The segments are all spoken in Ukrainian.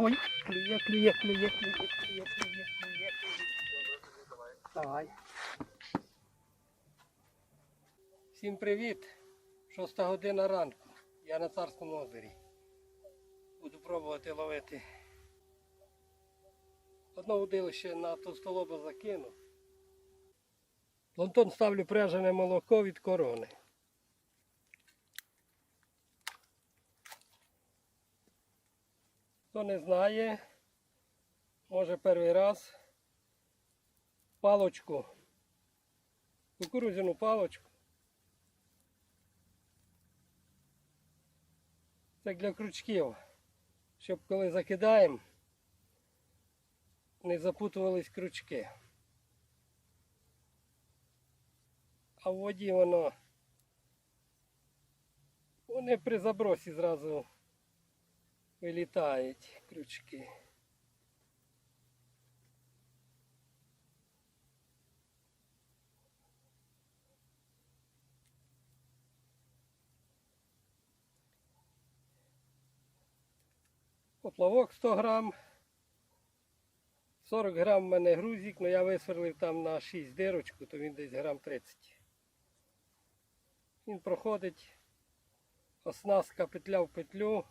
Ой, клює, клює, клює, клює, клює, клює, клює. Давай. Всім привіт. Шоста година ранку. Я на царському озері. Буду пробувати ловити. Одне удилище на товстолоба закинув. Лонтон ставлю пряжене молоко від корони. Хто не знає, може перший раз палочку, кукурудзяну палочку. Це для крючків, щоб коли закидаємо, не запутувались крючки. А в воді воно вони при забросі зразу вилітають крючки. Поплавок 100 грам. 40 грам в мене грузик, але я висверлив там на 6 дирочку, то він десь грам 30. Він проходить оснастка петля в петлю.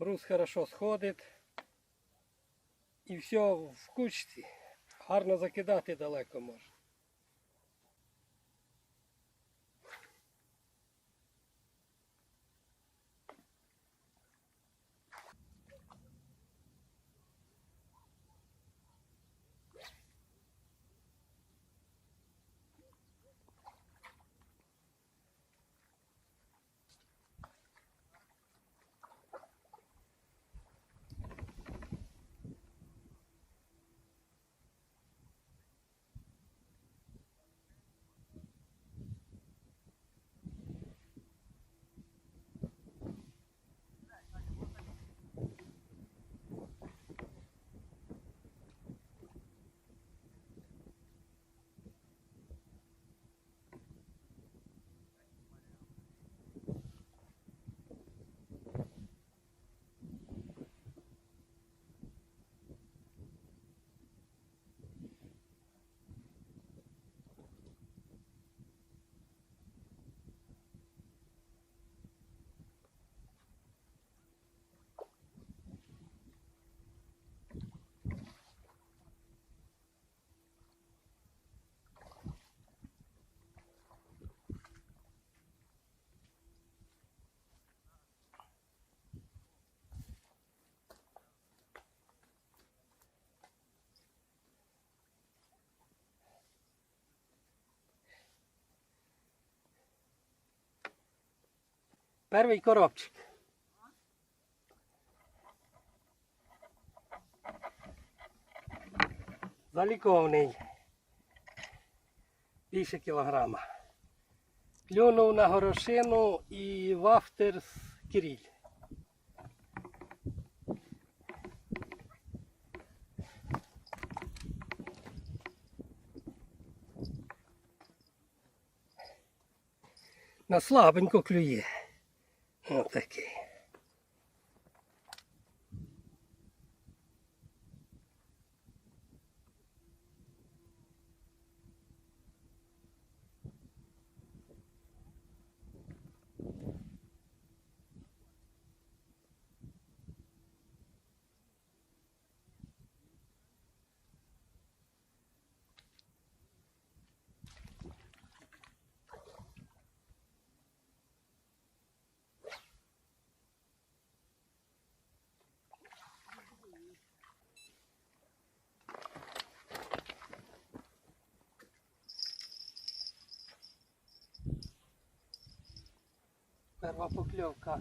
Груз хорошо сходить. І все в кучці. Гарно закидати далеко можна. Перший коробчик. Залікований. Більше кілограма. Клюнув на горошину і вафтер з кіріль. На слабенько клює. Volta aqui. Perva poklevka.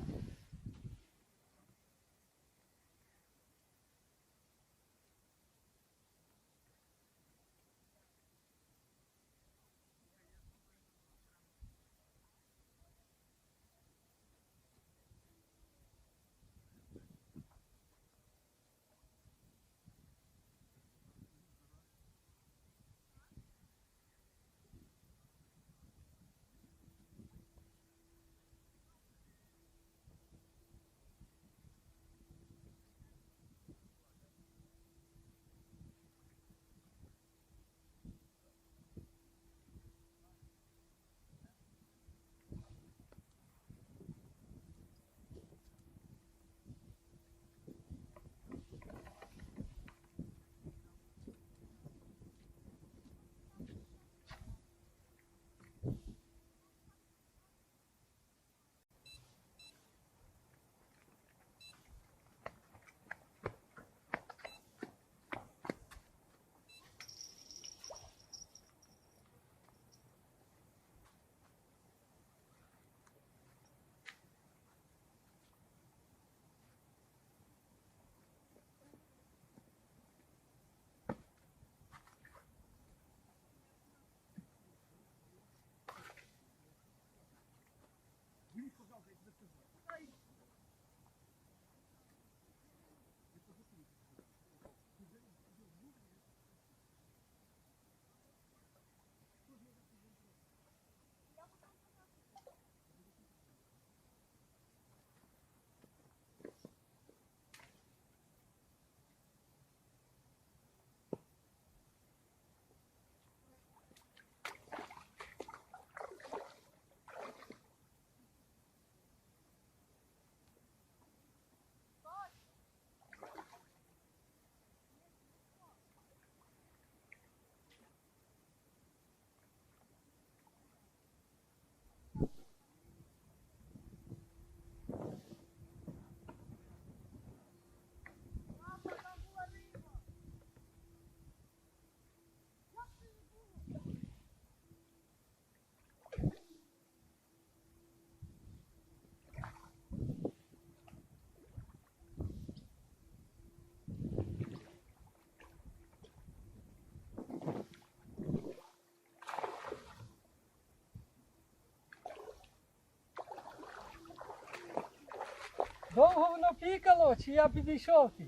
Довго воно пікало, чи я підійшов ти?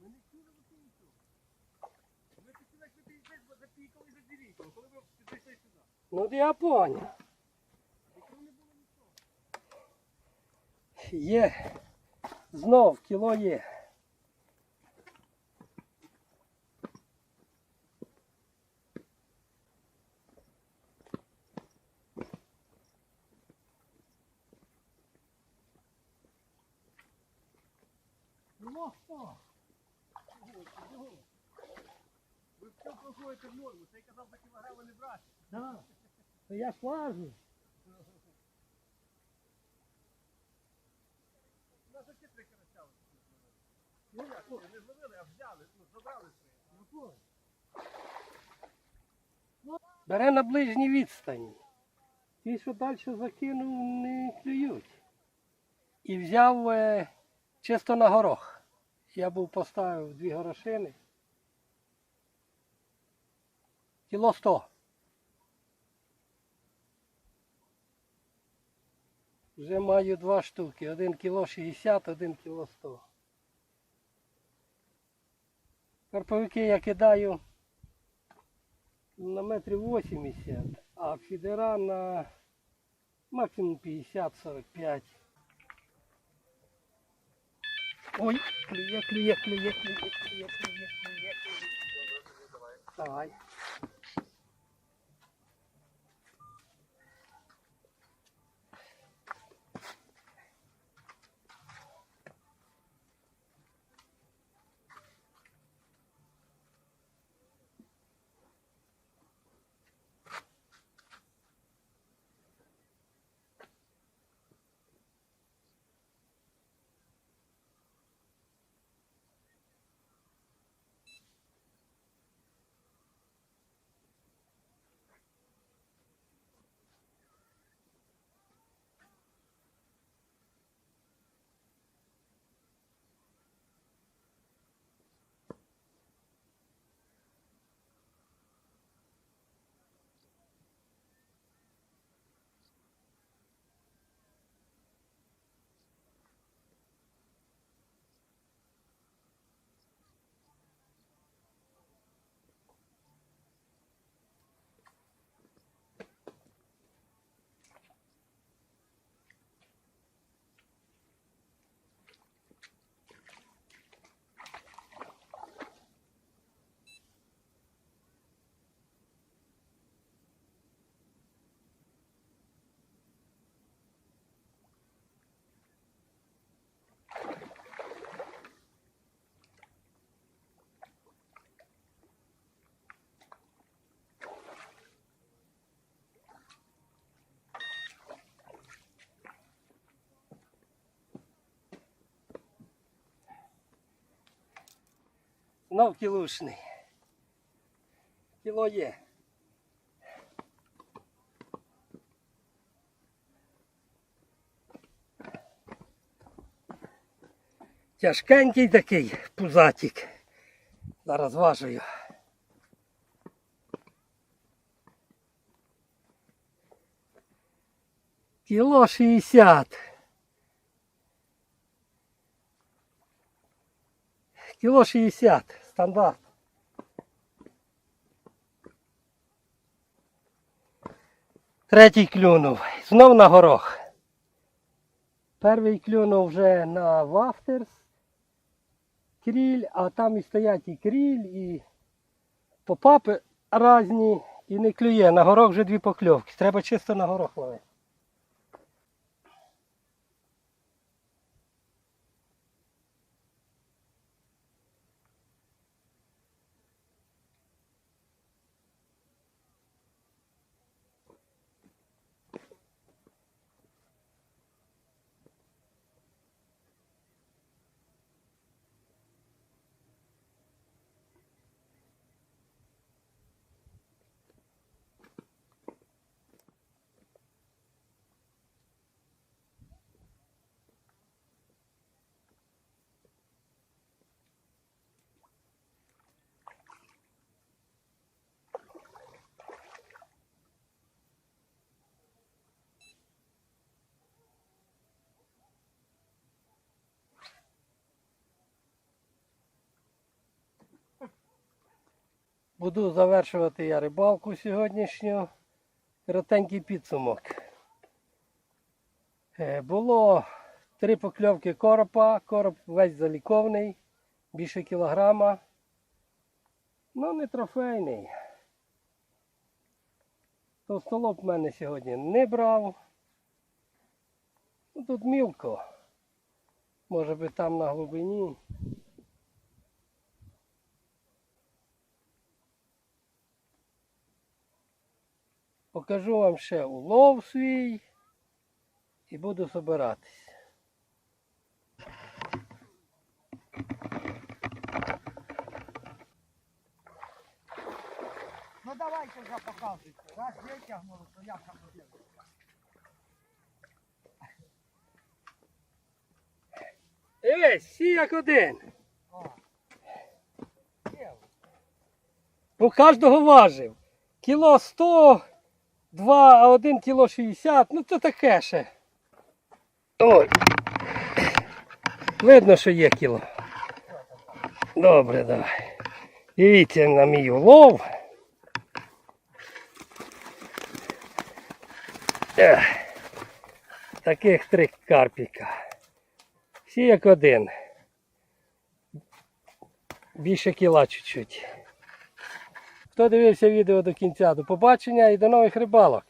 Ми не чули ви пікало. Ми хотіли, як ви підійшли, бо Ну я поняв. Є. Знов кіло є. Все проходите в норму, цей казав за кілограми не брати. Да. То я ж важу. У нас оці три карася. Ну як, ну, не зловили, а взяли, ну, забрали три. Ну, Бере на ближній відстані. Ті, що далі закинув, не клюють. І взяв е, чисто на горох. Я був поставив дві горошини. Кіло lost. Вже маю два штуки. Один кіло 60, один кіло 100. Карповики я кидаю на метрів 80, а фідера на максимум 50-45. Ой, клює, клює, клює, клює, клює, клює, клює. Давай. Знов кілушний. Кіло є. Тяжкенький такий пузатик. Зараз важую. Кіло 60. Кіло 60, стандарт. Третій клюнув. Знов на горох. Перший клюнув вже на вафтерс. Кріль, а там і стоять і кріль, і попапи різні, і не клює. На горох вже дві покльовки. Треба чисто на горох ловити. Буду завершувати я рибалку сьогоднішню. Коротенький підсумок. Е, Було три покльовки коропа, короб весь заліковний, більше кілограма. Ну, не трофейний. Товстолоб в мене сьогодні не брав. Ну, тут мілко. Може би там на глибині. Покажу вам ще улов свій і буду собиратись. Ну давайте вже показуйте. Раз витягнули, то я там подивлюся. Дивись, всі як один. У кожного важив. Кіло 100, 2, а один кіло 60. Ну то таке ще. Ой. Видно, що є кіло. Добре, давай. Дивіться на мій улов. Таких три карпіка. Всі як один. Більше кіла чуть-чуть. Хто дивився відео до кінця, до побачення і до нових рибалок.